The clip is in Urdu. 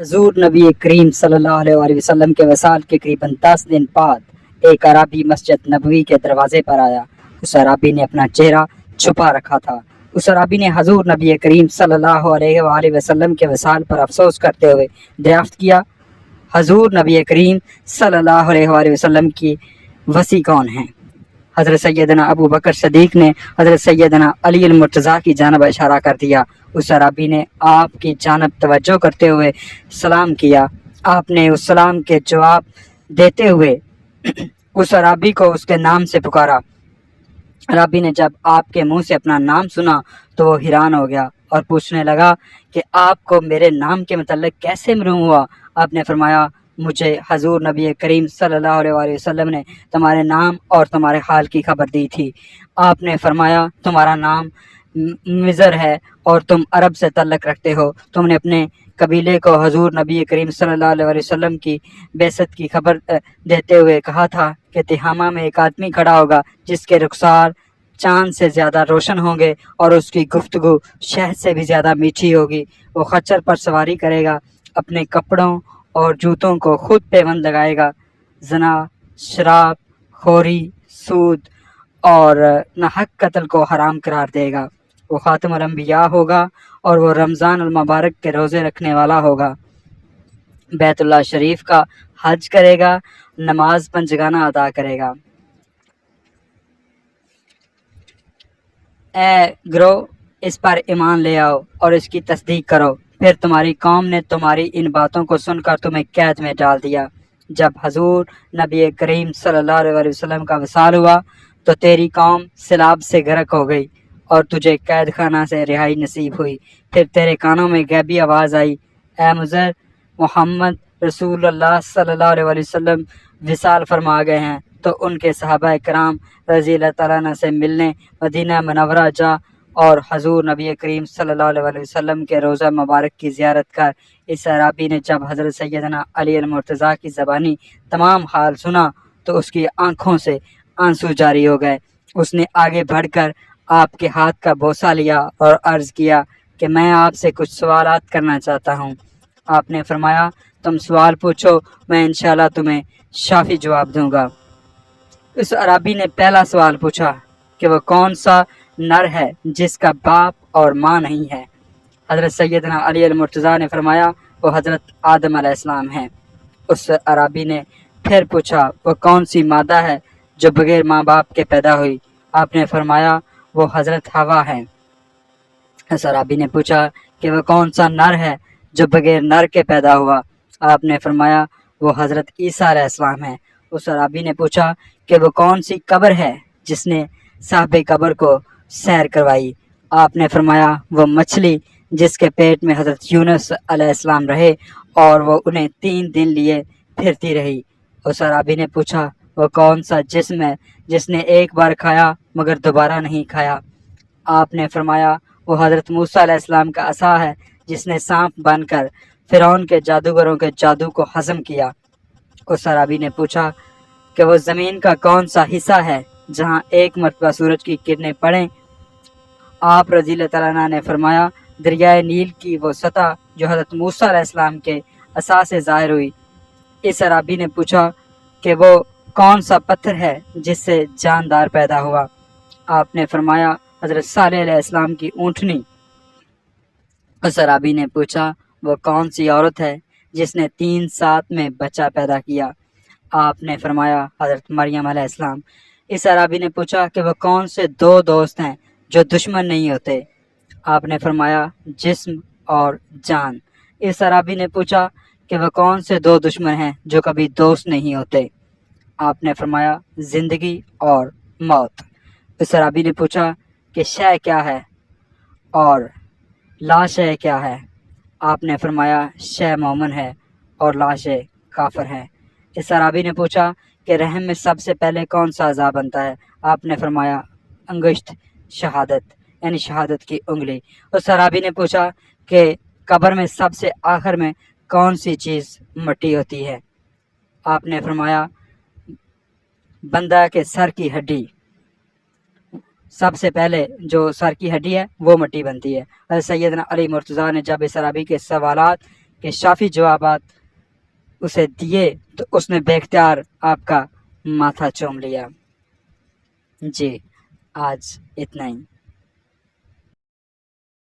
حضور نبی کریم صلی اللہ علیہ وآلہ وسلم کے وصال کے قریباً دس دن بعد ایک عرابی مسجد نبوی کے دروازے پر آیا۔ اس عرابی نے اپنا چہرہ چھپا رکھا تھا۔ اس عرابی نے حضور نبی کریم صلی اللہ علیہ وآلہ وسلم کے وصال پر افسوس کرتے ہوئے دریافت کیا، حضور نبی کریم صلی اللہ علیہ وآلہ وسلم کی وسیع کون ہیں؟ حضرت سیدنا ابو بکر صدیق نے حضرت سیدنا علی المرتضیٰ کی جانب اشارہ کر دیا۔ اس عرابی نے آپ کی جانب توجہ کرتے ہوئے سلام کیا۔ آپ نے اس سلام کے جواب دیتے ہوئے اس عرابی کو اس کے نام سے پکارا۔ عرابی نے جب آپ کے منہ سے اپنا نام سنا تو وہ حیران ہو گیا اور پوچھنے لگا کہ آپ کو میرے نام کے متعلق کیسے معلوم ہوا؟ آپ نے فرمایا مجھے حضور نبی کریم صلی اللہ علیہ وآلہ وسلم نے تمہارے نام اور تمہارے حال کی خبر دی تھی۔ آپ نے فرمایا، تمہارا نام مضر ہے اور تم عرب سے تعلق رکھتے ہو۔ تم نے اپنے قبیلے کو حضور نبی کریم صلی اللہ علیہ وآلہ وسلم کی بیست کی خبر دیتے ہوئے کہا تھا کہ تہامہ میں ایک آدمی کھڑا ہوگا جس کے رخسار چاند سے زیادہ روشن ہوں گے اور اس کی گفتگو شہد سے بھی زیادہ میٹھی ہوگی۔ وہ خچر پر سواری کرے گا، اپنے کپڑوں اور جوتوں کو خود پیوند لگائے گا۔ زنا، شراب، خوری، سود اور نحق قتل کو حرام قرار دے گا۔ وہ خاتم الانبیاء ہوگا اور وہ رمضان المبارک کے روزے رکھنے والا ہوگا۔ بیت اللہ شریف کا حج کرے گا، نماز پنجگانہ ادا کرے گا۔ اے گرو اس پر ایمان لے آؤ اور اس کی تصدیق کرو۔ پھر تمہاری قوم نے تمہاری ان باتوں کو سن کر تمہیں قید میں ڈال دیا۔ جب حضور نبی کریم صلی اللہ علیہ وسلم کا وصال ہوا، تو تیری قوم سیلاب سے غرق ہو گئی اور تجھے قید خانہ سے رہائی نصیب ہوئی۔ پھر تیرے کانوں میں غیبی آواز آئی۔ اے مضر، محمد رسول اللہ صلی اللہ علیہ وسلم وصال فرما گئے ہیں۔ تو ان کے صحابہ کرام رضی اللہ تعالیٰ سے ملنے مدینہ منورہ جا اور حضور نبی کریم صلی اللہ علیہ وسلم کے روزہ مبارک کی زیارت کر اس عرابی نے جب حضرت سیدنا علی المرتضیٰ کی زبانی تمام حال سنا تو اس کی آنکھوں سے آنسو جاری ہو گئے۔ اس نے آگے بڑھ کر آپ کے ہاتھ کا بوسہ لیا اور عرض کیا کہ میں آپ سے کچھ سوالات کرنا چاہتا ہوں۔ آپ نے فرمایا، تم سوال پوچھو، میں انشاءاللہ تمہیں شافی جواب دوں گا۔ اس عرابی نے پہلا سوال پوچھا۔ کہ وہ کون سا نر ہے جس کا باپ اور ماں نہیں ہے۔ حضرت سیدنا علی المرتضیٰ نے فرمایا، وہ حضرت آدم علیہ السلام ہیں۔ اس عرابی نے پھر پوچھا، وہ کون سی مادہ ہے جو بغیر ماں باپ کے پیدا ہوئی؟ آپ نے فرمایا، وہ حضرت ہوا ہے اس عرابی نے پوچھا، کہ وہ کون سا نر ہے جو بغیر نر کے پیدا ہوا؟ آپ نے فرمایا، وہ حضرت عیسیٰ علیہ السلام ہے اس عرابی نے پوچھا، کہ وہ کون سی قبر ہے جس نے صاحب قبر کو سیر کروائی۔ آپ نے فرمایا، وہ مچھلی جس کے پیٹ میں حضرت یونس علیہ السلام رہے اور وہ انہیں تین دن لیے پھرتی رہی۔ اس عرابی نے پوچھا، وہ کون سا جسم ہے جس نے ایک بار کھایا مگر دوبارہ نہیں کھایا؟ آپ نے فرمایا، وہ حضرت موسیٰ علیہ السلام کا عصا ہے جس نے سانپ بن کر فرعون کے جادوگروں کے جادو کو ہضم کیا۔ اس عرابی نے پوچھا کہ وہ زمین کا کون سا حصہ ہے جہاں ایک مرتبہ سورج کی کرنیں پڑیں۔ آپ رضی اللہ تعالیٰ نے فرمایا، دریائے نیل کی وہ سطح جو حضرت موسیٰ علیہ السلام کے عصا سے ظاہر ہوئی۔ اس عرابی نے پوچھا کہ وہ کون سا پتھر ہے جس سے جاندار پیدا ہوا؟ آپ نے فرمایا، حضرت صالح علیہ السلام کی اونٹنی۔ اس عرابی نے پوچھا، وہ کون سی عورت ہے جس نے تین سات میں بچہ پیدا کیا؟ آپ نے فرمایا، حضرت مریم علیہ السلام۔ اس عرابی نے پوچھا کہ وہ کون سے دو دوست ہیں جو دشمن نہیں ہوتے؟ آپ نے فرمایا، جسم اور جان۔ اس عرابی نے پوچھا کہ وہ کون سے دو دشمن ہیں جو کبھی دوست نہیں ہوتے؟ آپ نے فرمایا، زندگی اور موت۔ اس عرابی نے پوچھا کہ شے کیا ہے اور لا شے کیا ہے؟ آپ نے فرمایا، شے مومن ہے اور لا شے کافر ہے۔ اس عرابی نے پوچھا کہ رحم میں سب سے پہلے کون سا عذاب بنتا ہے؟ آپ نے فرمایا، انگشت شہادت یعنی شہادت کی انگلی۔ اس عرابی نے پوچھا کہ قبر میں سب سے آخر میں کون سی چیز مٹی ہوتی ہے؟ آپ نے فرمایا، بندہ کے سر کی ہڈی۔ سب سے پہلے جو سر کی ہڈی ہے، وہ مٹی بنتی ہے۔ حضرت سیدنا علی مرتضیٰ نے جب اس کے سوالات کے شافی جوابات اسے دیے تو اس نے بے اختیار آپ کا ماتھا چوم لیا۔ جی آج اتنا ہی۔